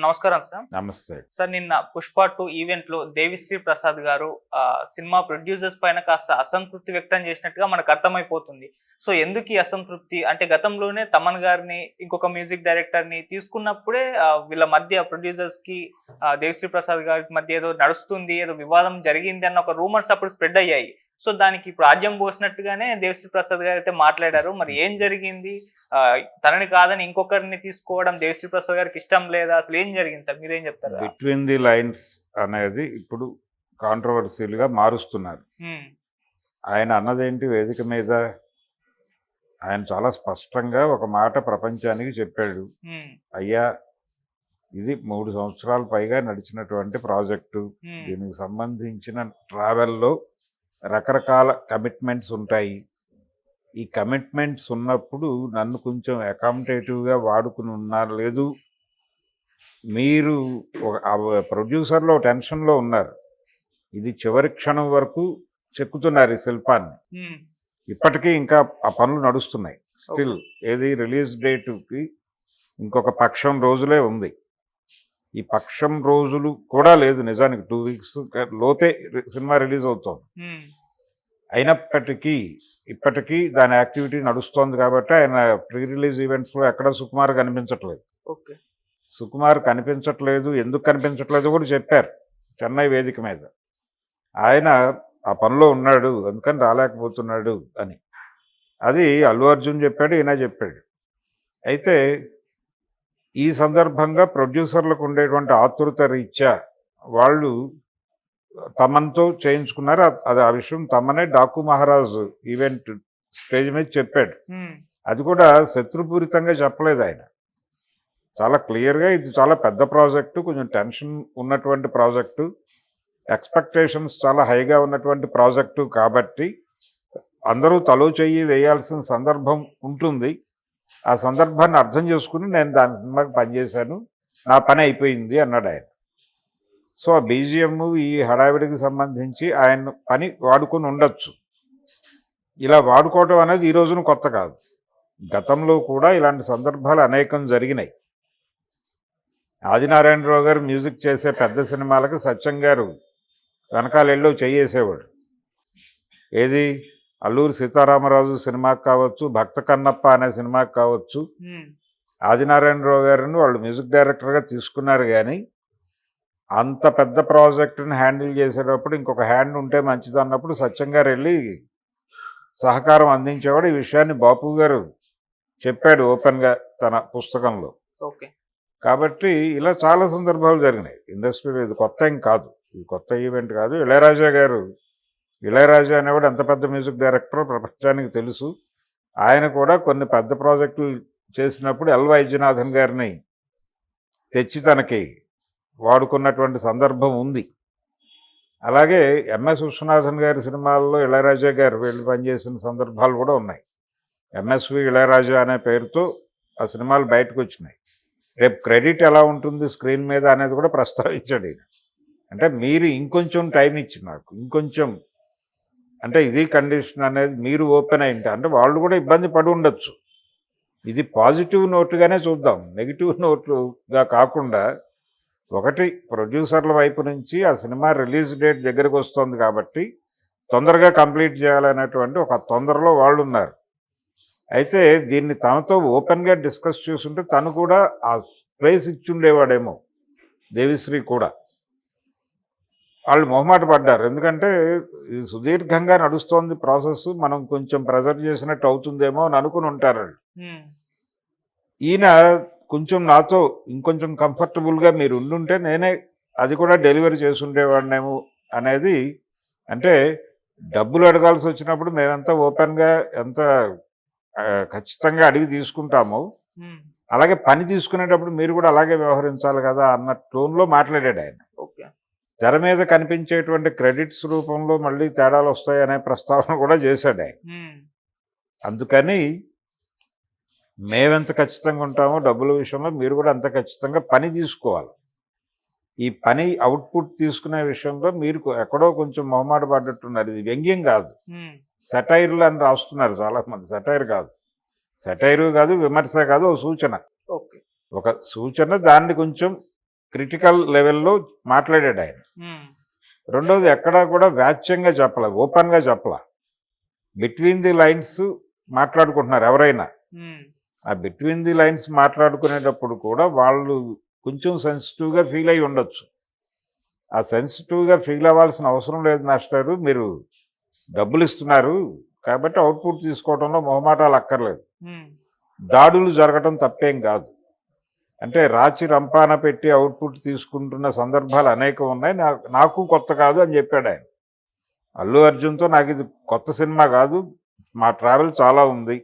నమస్కారం సార్. నమస్తే. సార్ నిన్న పుష్ప టూ ఈవెంట్లో దేవిశ్రీ ప్రసాద్ గారు ఆ, సినిమా ప్రొడ్యూసర్స్ పైన కాస్త అసంతృప్తి వ్యక్తం చేసినట్టుగా మనకు అర్థమైపోతుంది. సో ఎందుకు ఈ అసంతృప్తి? అంటే గతంలోనే తమన్ గారిని ఇంకొక మ్యూజిక్ డైరెక్టర్ని తీసుకున్నప్పుడే వీళ్ళ మధ్య ప్రొడ్యూసర్స్కి దేవిశ్రీ ప్రసాద్ గారి మధ్య ఏదో నడుస్తుంది ఏదో వివాదం జరిగింది అన్న ఒక రూమర్స్ అప్పుడు స్ప్రెడ్ అయ్యాయి. సో దానికి ఇప్పుడు ఆద్యం పోసినట్టుగానే దేవిశ్రీ ప్రసాద్ గారు అయితే మాట్లాడారు. మరి ఏం జరిగింది? తనని కాదని ఇంకొకరిని తీసుకోవడం దేవిశ్రీ ప్రసాద్ గారికి ఇష్టం లేదా? అసలు ఏం జరిగింది సార్? మీరేం చెప్తారు? బిట్వీన్ ది లైన్స్ అనేది ఇప్పుడు కాంట్రవర్సీలుగా మారుస్తున్నారు. ఆయన అన్నదేంటి? వేదిక మీద ఆయన చాలా స్పష్టంగా ఒక మాట ప్రపంచానికి చెప్పాడు. అయ్యా ఇది మూడు సంవత్సరాల పైగా నడిచినటువంటి ప్రాజెక్టు. దీనికి సంబంధించిన ట్రావెల్లో రకరకాల కమిట్మెంట్స్ ఉంటాయి. ఈ కమిట్మెంట్స్ ఉన్నప్పుడు నన్ను కొంచెం అకామిడేటివ్గా వాడుకుని ఉన్నారు లేదు. మీరు ఒక- ప్రొడ్యూసర్లో టెన్షన్లో ఉన్నారు. ఇది చివరి క్షణం వరకు చెక్కుతున్నారు ఈ శిల్పాన్ని. ఇప్పటికీ ఇంకా ఆ పనులు నడుస్తున్నాయి. స్టిల్ ఏది రిలీజ్ డేట్కి ఇంకొక పక్షం రోజులే ఉంది. ఈ పక్షం రోజులు కూడా లేదు నిజానికి. టూ వీక్స్ లోపే సినిమా రిలీజ్ అవుతుంది. అయినప్పటికీ ఇప్పటికీ దాని యాక్టివిటీ నడుస్తోంది కాబట్టి ఆయన ప్రీ రిలీజ్ ఈవెంట్స్లో ఎక్కడ సుకుమార్ కనిపించట్లేదు. ఓకే. సుకుమార్ కనిపించట్లేదు. ఎందుకు కనిపించట్లేదు కూడా చెప్పారు చెన్నై వేదిక మీద. ఆయన ఆ పనిలో ఉన్నాడు అందుకని రాలేకపోతున్నాడు అని. అది అల్లు అర్జున్ చెప్పాడు ఈయన చెప్పాడు. అయితే ఈ సందర్భంగా ప్రొడ్యూసర్లకు ఉండేటువంటి ఆతురత రీత్యా వాళ్ళు తమన్తో చేయించుకున్నారు. అది ఆ విషయం తమనే డాకు మహారాజ్ ఈవెంట్ స్టేజ్ మీద చెప్పాడు. అది కూడా శత్రుపూరితంగా చెప్పలేదు ఆయన. చాలా క్లియర్గా ఇది చాలా పెద్ద ప్రాజెక్టు కొంచెం టెన్షన్ ఉన్నటువంటి ప్రాజెక్టు ఎక్స్పెక్టేషన్స్ చాలా హైగా ఉన్నటువంటి ప్రాజెక్టు కాబట్టి అందరూ తలో చెయ్యి వేయాల్సిన సందర్భం ఉంటుంది. ఆ సందర్భాన్ని అర్థం చేసుకుని నేను దాని సినిమాకి పనిచేశాను నా పని అయిపోయింది అన్నాడు ఆయన. సో ఆ బీజిఎం ఈ హడావిడికి సంబంధించి ఆయన పని వాడుకొని ఉండొచ్చు. ఇలా వాడుకోవటం అనేది ఈ రోజున కొత్త కాదు. గతంలో కూడా ఇలాంటి సందర్భాలు అనేకం జరిగినాయి. ఆదినారాయణరావు గారు మ్యూజిక్ చేసే పెద్ద సినిమాలకు సత్యం గారు వెనకాలెళ్ళో చేసేవాడు ఏది? అల్లూరి సీతారామరాజు సినిమాకి కావచ్చు భక్త కన్నప్ప అనే సినిమాకి కావచ్చు ఆదినారాయణరావు గారిని వాళ్ళు మ్యూజిక్ డైరెక్టర్గా తీసుకున్నారు కానీ అంత పెద్ద ప్రాజెక్టుని హ్యాండిల్ చేసేటప్పుడు ఇంకొక హ్యాండ్ ఉంటే మంచిది అన్నప్పుడు సత్యం గారు వెళ్ళి సహకారం అందించేవాడు ఈ విషయాన్ని బాపు గారు చెప్పాడు ఓపెన్గా తన పుస్తకంలో. ఓకే. కాబట్టి ఇలా చాలా సందర్భాలు జరిగినాయి. ఇండస్ట్రీలో ఇది కొత్త ఏం కాదు. ఇది కొత్త ఈవెంట్ కాదు. ఇళయరాజా గారు ఇళయరాజా అనేవాడు ఎంత పెద్ద మ్యూజిక్ డైరెక్టరో ప్రపంచానికి తెలుసు. ఆయన కూడా కొన్ని పెద్ద ప్రాజెక్టులు చేసినప్పుడు ఎల్ వైద్యనాథన్ గారిని తెచ్చి తనకి వాడుకున్నటువంటి సందర్భం ఉంది. అలాగే ఎంఎస్ విశ్వనాథన్ గారి సినిమాల్లో ఇళయరాజా గారు వెళ్ళి పనిచేసిన సందర్భాలు కూడా ఉన్నాయి. ఎంఎస్వి ఇళయరాజా అనే పేరుతో ఆ సినిమాలు బయటకు వచ్చినాయి. రేపు క్రెడిట్ ఎలా ఉంటుంది స్క్రీన్ మీద అనేది కూడా ప్రస్తావించాడు ఈయన. అంటే మీరు ఇంకొంచెం టైం ఇచ్చి నాకు ఇంకొంచెం అంటే ఇది కండిషన్ అనేది మీరు ఓపెన్ అయింటే అంటే వాళ్ళు కూడా ఇబ్బంది పడి ఉండొచ్చు. ఇది పాజిటివ్ నోటుగానే చూద్దాం. నెగిటివ్ నోటుగా కాకుండా ఒకటి ప్రొడ్యూసర్ల వైపు నుంచి ఆ సినిమా రిలీజ్ డేట్ దగ్గరకు వస్తుంది కాబట్టి తొందరగా కంప్లీట్ చేయాలనేటువంటి ఒక తొందరలో వాళ్ళు ఉన్నారు అయితే దీన్ని తనతో ఓపెన్గా డిస్కస్ చేసుంటే తను కూడా ఆ స్పేస్ ఇచ్చుండేవాడేమో దేవిశ్రీ కూడా. వాళ్ళు మొహమాట పడ్డారు. ఎందుకంటే ఇది సుదీర్ఘంగా నడుస్తోంది ప్రాసెస్ మనం కొంచెం ప్రెజర్ చేసినట్టు అవుతుందేమో అని అనుకుని ఉంటారు వాళ్ళు. ఈయన కొంచెం నాతో ఇంకొంచెం కంఫర్టబుల్గా మీరు ఉండుంటే నేనే అది కూడా డెలివరీ చేసి ఉండేవాడినేమో అనేది అంటే డబ్బులు అడగాల్సి వచ్చినప్పుడు మేమంతా ఓపెన్గా ఎంత ఖచ్చితంగా అడిగి తీసుకుంటామో అలాగే పని తీసుకునేటప్పుడు మీరు కూడా అలాగే వ్యవహరించాలి కదా అన్న టోన్లో మాట్లాడాడు ఆయన. ఓకే. తెర మీద కనిపించేటువంటి క్రెడిట్స్ రూపంలో మళ్ళీ తేడాలు వస్తాయనే ప్రస్తావన కూడా చేశాడు అందుకని మేమెంత ఖచ్చితంగా ఉంటామో డబ్బుల విషయంలో మీరు కూడా అంత ఖచ్చితంగా పని తీసుకోవాలి. ఈ పని అవుట్పుట్ తీసుకునే విషయంలో మీరు ఎక్కడో కొంచెం మొహమాట పడ్డట్టున్నారు. ఇది వ్యంగ్యం కాదు. సెటైర్లు అని రాస్తున్నారు చాలామంది. సెటైర్ కాదు. సెటైరు కాదు విమర్శ కాదు ఒక సూచన. ఒక సూచన దాన్ని కొంచెం క్రిటికల్ లెవెల్లో మాట్లాడాడు ఆయన. రెండోది ఎక్కడా కూడా వ్యాచ్యంగా చెప్పాల ఓపెన్గా చెప్పాల. బిట్వీన్ ది లైన్స్ మాట్లాడుకుంటున్నారు ఎవరైనా. ఆ బిట్వీన్ ది లైన్స్ మాట్లాడుకునేటప్పుడు కూడా వాళ్ళు కొంచెం సెన్సిటివ్గా ఫీల్ అయి ఉండొచ్చు. ఆ సెన్సిటివ్గా ఫీల్ అవ్వాల్సిన అవసరం లేదు మాస్టారు. మీరు డబ్బులు ఇస్తున్నారు కాబట్టి అవుట్పుట్ తీసుకోవడంలో మొహమాటాలు అక్కర్లేదు. దాడులు జరగటం తప్పేం కాదు. అంటే రాచి రంపాన పెట్టి అవుట్పుట్ తీసుకుంటున్న సందర్భాలు అనేకం ఉన్నాయి. నాకు కొత్త కాదు అని చెప్పాడు ఆయన. అల్లు అర్జున్తో నాకు ఇది కొత్త సినిమా కాదు. మా ట్రావెల్ చాలా ఉంది.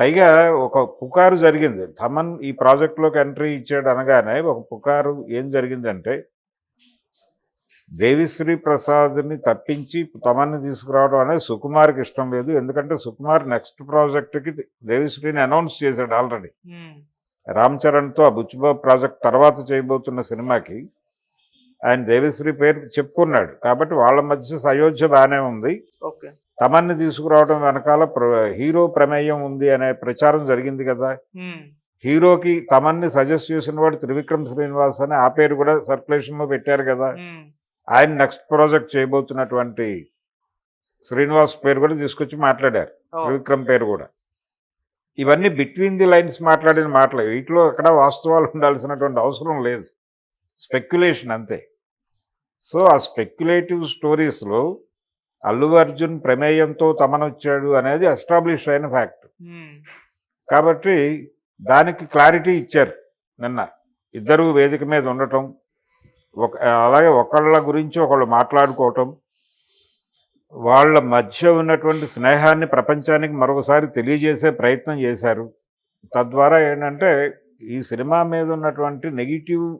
పైగా ఒక పుకారు జరిగింది. తమన్ ఈ ప్రాజెక్ట్లోకి ఎంట్రీ ఇచ్చాడు అనగానే ఒక పుకారు ఏం జరిగిందంటే దేవిశ్రీ ప్రసాద్ని తప్పించి తమన్ని తీసుకురావడం అనేది సుకుమార్కి ఇష్టం లేదు. ఎందుకంటే సుకుమార్ నెక్స్ట్ ప్రాజెక్ట్కి దేవిశ్రీని అనౌన్స్ చేశాడు ఆల్రెడీ. రామ్ చరణ్తో ఆ బుచ్చిబాబు ప్రాజెక్ట్ తర్వాత చేయబోతున్న సినిమాకి ఆయన దేవిశ్రీ పేరు చెప్పుకున్నాడు. కాబట్టి వాళ్ళ మధ్య సయోధ్య బాగానే ఉంది. తమన్ని తీసుకురావడం వెనకాల హీరో ప్రమేయం ఉంది అనే ప్రచారం జరిగింది కదా. హీరోకి తమన్ని సజెస్ట్ చేసిన వాడు త్రివిక్రమ్ శ్రీనివాస్ అని ఆ పేరు కూడా సర్క్యులేషన్లో పెట్టారు కదా. ఆయన నెక్స్ట్ ప్రాజెక్ట్ చేయబోతున్నటువంటి శ్రీనివాస్ పేరు కూడా తీసుకొచ్చి మాట్లాడారు. త్రివిక్రమ్ పేరు కూడా. ఇవన్నీ బిట్వీన్ ది లైన్స్ మాట్లాడిన మాటలు. వీటిలో ఎక్కడ వాస్తవాలు ఉండాల్సినటువంటి అవసరం లేదు. స్పెక్యులేషన్ అంతే. సో ఆ స్పెక్యులేటివ్ స్టోరీస్లో అల్లు అర్జున్ ప్రమేయంతో తమనొచ్చాడు అనేది ఎస్టాబ్లిష్ అయిన ఫ్యాక్ట్ ఉమ్, కాబట్టి దానికి క్లారిటీ ఇచ్చారు నిన్న. ఇద్దరు వేదిక మీద ఉండటం ఒక అలాగే ఒకళ్ళ గురించి ఒకళ్ళు మాట్లాడుకోవటం వాళ్ళ మధ్య ఉన్నటువంటి స్నేహాన్ని ప్రపంచానికి మరొకసారి తెలియజేసే ప్రయత్నం చేశారు. తద్వారా ఏంటంటే ఈ సినిమా మీద ఉన్నటువంటి నెగిటివ్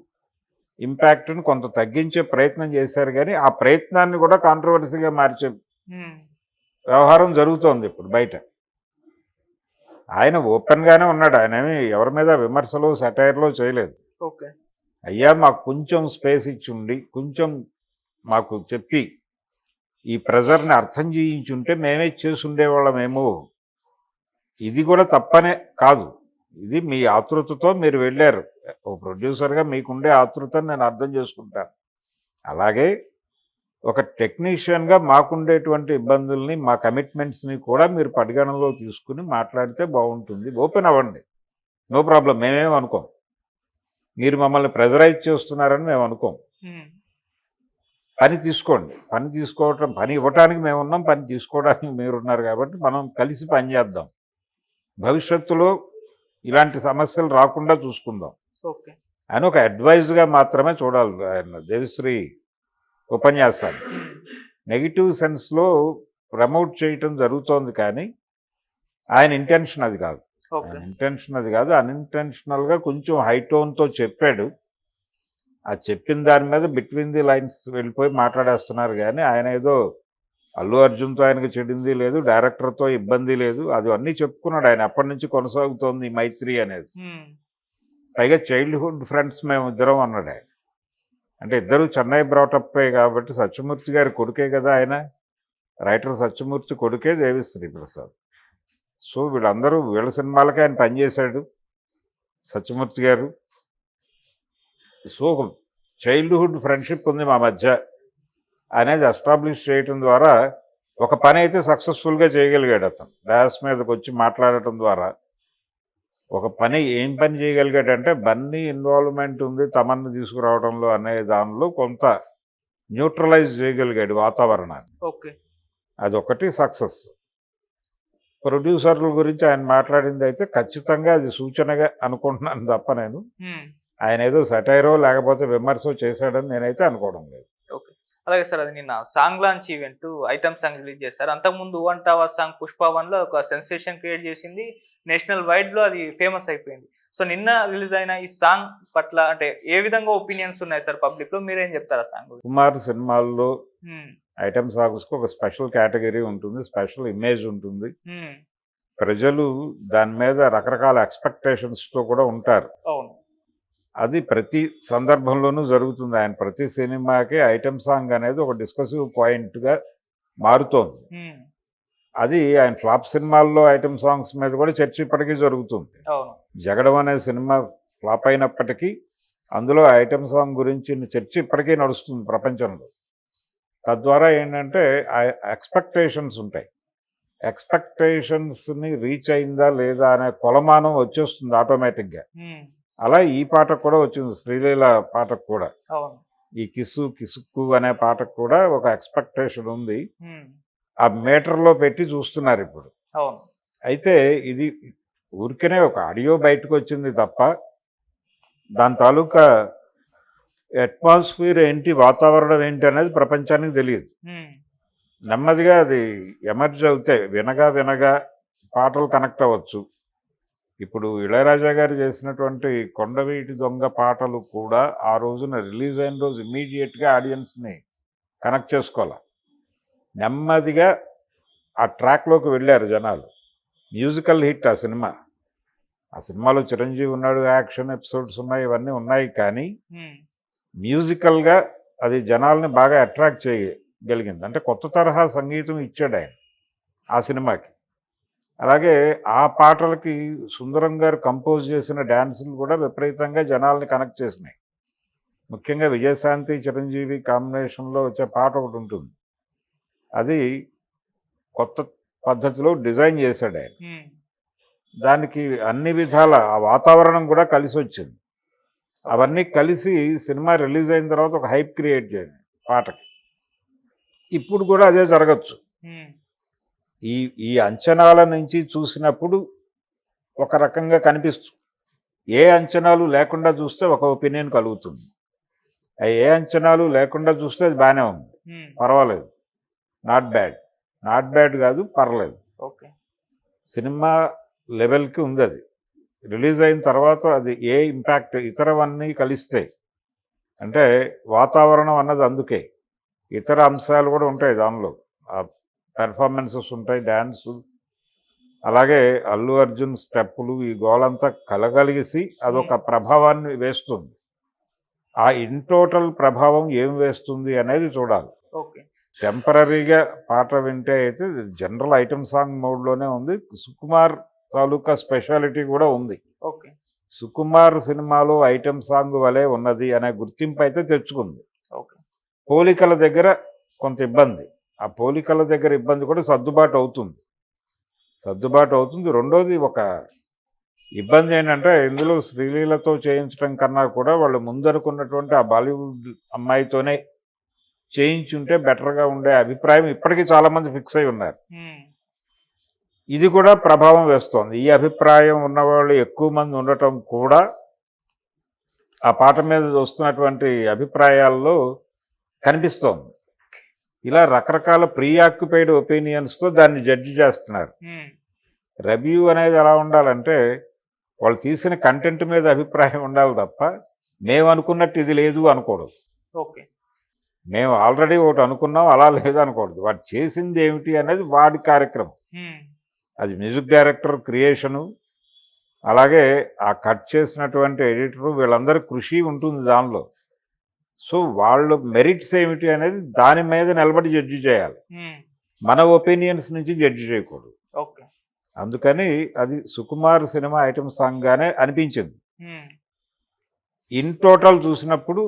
ఇంపాక్ట్ని కొంత తగ్గించే ప్రయత్నం చేశారు కానీ ఆ ప్రయత్నాన్ని కూడా కాంట్రవర్సీగా మార్చే వ్యవహారం జరుగుతోంది ఇప్పుడు బయట. ఆయన ఓపెన్గానే ఉన్నాడు. ఆయన ఏమి ఎవరి మీద విమర్శలు సెటైర్లు చేయలేదు. ఓకే. అయ్యా మాకు కొంచెం స్పేస్ ఇచ్చి ఉండి కొంచెం మాకు చెప్పి ఈ ప్రెజర్ని అర్థం చేయించుంటే మేమే చేసుండేవాళ్ళమేమో. ఇది కూడా తప్పనే కాదు. ఇది మీ ఆతృతతో మీరు వెళ్ళారు. ఓ ప్రొడ్యూసర్గా మీకుండే ఆతృతని నేను అర్థం చేసుకుంటాను. అలాగే ఒక టెక్నీషియన్గా మాకుండేటువంటి ఇబ్బందుల్ని మా కమిట్మెంట్స్ని కూడా మీరు పరిగణనలో తీసుకుని మాట్లాడితే బాగుంటుంది. ఓపెన్ అవ్వండి. No problem. మేమేం అనుకోం. మీరు మమ్మల్ని ప్రెజరైజ్ చేస్తున్నారని మేము అనుకోం. పని తీసుకోండి. పని తీసుకోవటం పని ఇవ్వటానికి మేము ఉన్నాం పని తీసుకోవడానికి మీరు ఉన్నారు కాబట్టి మనం కలిసి పని చేద్దాం. భవిష్యత్తులో ఇలాంటి సమస్యలు రాకుండా చూసుకుందాం. అని ఒక అడ్వైజ్గా మాత్రమే చూడాలి ఆయన దేవిశ్రీ ఉపన్యాసాలు ఉమ్, నెగిటివ్ సెన్స్లో ప్రమోట్ చేయటం జరుగుతోంది కానీ ఆయన ఇంటెన్షన్ అది కాదు. ఇంటెన్షన్ అది కాదు. అన్ఇంటెన్షనల్గా కొంచెం హై టోన్తో చెప్పాడు. ఆ చెప్పిన దాని మీద బిట్వీన్ ది లైన్స్ వెళ్ళిపోయి మాట్లాడేస్తున్నారు కానీ ఆయన ఏదో అల్లు అర్జున్తో ఆయనకి చెడింది లేదు డైరెక్టర్తో ఇబ్బంది లేదు అది అన్నీ చెప్పుకున్నాడు. ఆయన ఎప్పటి నుంచి కొనసాగుతోంది మైత్రి అనేది. పైగా చైల్డ్హుడ్ ఫ్రెండ్స్ మేము ఇద్దరం అన్నాడు ఆయన. అంటే ఇద్దరు చెన్నై బ్రాటప్పే కాబట్టి సత్యమూర్తి గారి కొడుకే కదా ఆయన. రైటర్ సత్యమూర్తి కొడుకే దేవిశ్రీ ప్రసాద్. సో వీళ్ళందరూ వీళ్ళ సినిమాలకే ఆయన పనిచేశాడు. సత్యమూర్తి గారు సో చైల్డ్హుడ్ ఫ్రెండ్షిప్ ఉంది మా మధ్య. అనేది ఎస్టాబ్లిష్ చేయటం ద్వారా ఒక పని అయితే సక్సెస్ఫుల్గా చేయగలిగాడు అతను. డాస్ మీదకి వచ్చి మాట్లాడటం ద్వారా. ఒక పని ఏం పని చేయగలిగాడంటే బన్నీ ఇన్వాల్వ్మెంట్ ఉంది తమన్ని తీసుకురావడంలో అనే దానిలో కొంత న్యూట్రలైజ్ చేయగలిగాడు వాతావరణాన్ని. ఓకే. అదొకటి సక్సెస్. ప్రొడ్యూసర్ల గురించి ఆయన మాట్లాడింది అయితే ఖచ్చితంగా అది సూచనగా అనుకుంటున్నాను తప్ప నేను. ఆయన ఏదో సెటైరో లేకపోతే విమర్శ చేశాడని నేనైతే అనుకోవడం లేదు. ఓకే. అలాగే సార్ అది నిన్న song launch event item song release చేశారు. అంతకుముందు వన్ టవర్ సాంగ్ పుష్ప వన్లో ఒక సెన్సేషన్ క్రియేట్ చేసింది. నేషనల్ వైడ్లో అది ఫేమస్ అయిపోయింది. సో నిన్న రిలీజ్ అయిన ఈ సాంగ్ పట్ల అంటే ఏ విధంగా ఒపీనియన్స్ ఉన్నాయి సార్ పబ్లిక్లో మీరేం చెప్తారా సాంగ్ కుమార్ సినిమాల్లో ఐటమ్ సాంగ్స్కి ఒక స్పెషల్ కేటగిరీ ఉంటుంది స్పెషల్ ఇమేజ్ ఉంటుంది. ప్రజలు దాని మీద రకరకాల ఎక్స్పెక్టేషన్స్తో కూడా ఉంటారు. అవును. అది ప్రతి సందర్భంలోనూ జరుగుతుంది. ఆయన ప్రతి సినిమాకి ఐటమ్ సాంగ్ అనేది ఒక డిస్కసివ్ పాయింట్గా మారుతోంది. అది ఆయన ఫ్లాప్ సినిమాల్లో ఐటమ్ సాంగ్స్ మీద కూడా చర్చ ఇప్పటికీ జరుగుతుంది. జగడం అనే సినిమా ఫ్లాప్ అయినప్పటికీ అందులో ఐటమ్ సాంగ్ గురించి చర్చ ఇప్పటికీ నడుస్తుంది ప్రపంచంలో. తద్వారా ఏంటంటే ఎక్స్పెక్టేషన్స్ ఉంటాయి. ఎక్స్పెక్టేషన్స్ని రీచ్ అయిందా లేదా అనే కొలమానం వచ్చేస్తుంది ఆటోమేటిక్గా. అలా ఈ పాటకు కూడా వచ్చింది శ్రీలీల పాటకు కూడా. ఈ కిసు కిసుక్కు అనే పాటకు కూడా ఒక ఎక్స్పెక్టేషన్ ఉంది. ఆ మీటర్లో పెట్టి చూస్తున్నారు ఇప్పుడు. అయితే ఇది ఊరికనే ఒక ఆడియో బయటకు వచ్చింది తప్ప దాని తాలూకా అట్మాస్ఫియర్ ఏంటి వాతావరణం ఏంటి అనేది ప్రపంచానికి తెలియదు. నెమ్మదిగా అది ఎమర్జ్ అవుతాయి వినగా వినగా పాటలు కనెక్ట్ అవ్వచ్చు. ఇప్పుడు ఇళయరాజా గారు చేసినటువంటి కొండవీటి దొంగ పాటలు కూడా ఆ రోజున రిలీజ్ అయిన రోజు ఇమీడియట్గా ఆడియన్స్ని కనెక్ట్ చేసుకోవాలి? నెమ్మదిగా ఆ ట్రాక్లోకి వెళ్ళారు జనాలు. మ్యూజికల్ హిట్ ఆ సినిమా. ఆ సినిమాలో చిరంజీవి ఉన్నాడు యాక్షన్ ఎపిసోడ్స్ ఉన్నాయి ఇవన్నీ ఉన్నాయి కానీ మ్యూజికల్గా అది జనాల్ని బాగా అట్రాక్ట్ చేయగలిగింది. అంటే కొత్త తరహా సంగీతం ఇచ్చాడు ఆయన ఆ సినిమాకి. అలాగే ఆ పాటలకి సుందరం గారు కంపోజ్ చేసిన డ్యాన్సులు కూడా విపరీతంగా జనాల్ని కనెక్ట్ చేసినాయి. ముఖ్యంగా విజయశాంతి చిరంజీవి కాంబినేషన్లో వచ్చే పాట ఒకటి ఉంటుంది. అది కొత్త పద్ధతిలో డిజైన్ చేశాడు ఆయన. దానికి అన్ని విధాల ఆ వాతావరణం కూడా కలిసి వచ్చింది. అవన్నీ కలిసి సినిమా రిలీజ్ అయిన తర్వాత ఒక హైప్ క్రియేట్ చేయండి పాటకి. ఇప్పుడు కూడా అదే జరగచ్చు. ఈ ఈ అంచనాల నుంచి చూసినప్పుడు ఒక రకంగా కనిపిస్తుంది ఏ అంచనాలు లేకుండా చూస్తే ఒక ఒపీనియన్ కలుగుతుంది. ఏ అంచనాలు లేకుండా చూస్తే అది బాగానే ఉంది. పర్వాలేదు. నాట్ బ్యాడ్ నాట్ బ్యాడ్ కాదు పర్లేదు. ఓకే. సినిమా లెవెల్కి ఉంది అది. రిలీజ్ అయిన తర్వాత అది ఏ ఇంపాక్ట్ ఇతరవన్నీ కలిస్తే అంటే వాతావరణం అన్నది అందుకే. ఇతర అంశాలు కూడా ఉంటాయి దానిలో. ఆ పెర్ఫార్మెన్సెస్ ఉంటాయి డ్యాన్స్ అలాగే అల్లు అర్జున్ స్టెప్పులు ఈ గోలంతా కలగలిసి అదొక ప్రభావాన్ని వేస్తుంది. ఆ ఇన్ టోటల్ ప్రభావం ఏం వేస్తుంది అనేది చూడాలి. ఓకే. టెంపరీగా పాట వింటే అయితే జనరల్ ఐటమ్ సాంగ్ మోడ్లోనే ఉంది. సుకుమార్ తాలూకా స్పెషాలిటీ కూడా ఉంది. ఓకే. సుకుమార్ సినిమాలో ఐటమ్ సాంగ్ వలె ఉన్నది అనే గుర్తింపు అయితే తెచ్చుకుంది. ఓకే. పోలికల దగ్గర కొంత ఇబ్బంది. ఆ పోలికల దగ్గర ఇబ్బంది కూడా సర్దుబాటు అవుతుంది. సర్దుబాటు అవుతుంది. రెండోది ఒక ఇబ్బంది ఏంటంటే ఇందులో శ్రీలీలతో చేయించడం కన్నా కూడా వాళ్ళు ముందరుకున్నటువంటి ఆ బాలీవుడ్ అమ్మాయితోనే చేయించుంటే బెటర్గా ఉండే అభిప్రాయం ఇప్పటికీ చాలామంది ఫిక్స్ అయి ఉన్నారు. ఇది కూడా ప్రభావం వేస్తోంది. ఈ అభిప్రాయం ఉన్నవాళ్ళు ఎక్కువ మంది ఉండటం కూడా ఆ పాట మీద వస్తున్నటువంటి అభిప్రాయాల్లో కనిపిస్తోంది. ఇలా రకరకాల ప్రీ ఆక్యుపైడ్ ఒపీనియన్స్తో దాన్ని జడ్జి చేస్తున్నారు. రివ్యూ అనేది ఎలా ఉండాలంటే వాళ్ళు తీసిన కంటెంట్ మీద అభిప్రాయం ఉండాలి తప్ప మేము అనుకున్నట్టు ఇది లేదు అనకూడదు. ఓకే. మేము ఆల్రెడీ ఒకటి అనుకున్నాం అలా లేదు అనకూడదు. వాడు చేసింది ఏమిటి అనేది వాడి కార్యక్రమం. అది మ్యూజిక్ డైరెక్టర్ క్రియేషను అలాగే ఆ కట్ చేసినటువంటి ఎడిటరు వీళ్ళందరి కృషి ఉంటుంది దానిలో. సో వాళ్ళు మెరిట్స్ ఏమిటి అనేది దాని మీద నిలబడి జడ్జి చేయాలి. ఉమ్, మన ఒపీనియన్స్ నుంచి జడ్జి చేయకూడదు. అందుకని అది సుకుమార్ సినిమా ఐటమ్ సాంగ్గానే అనిపించింది. ఉమ్, ఇన్ టోటల్ చూసినప్పుడు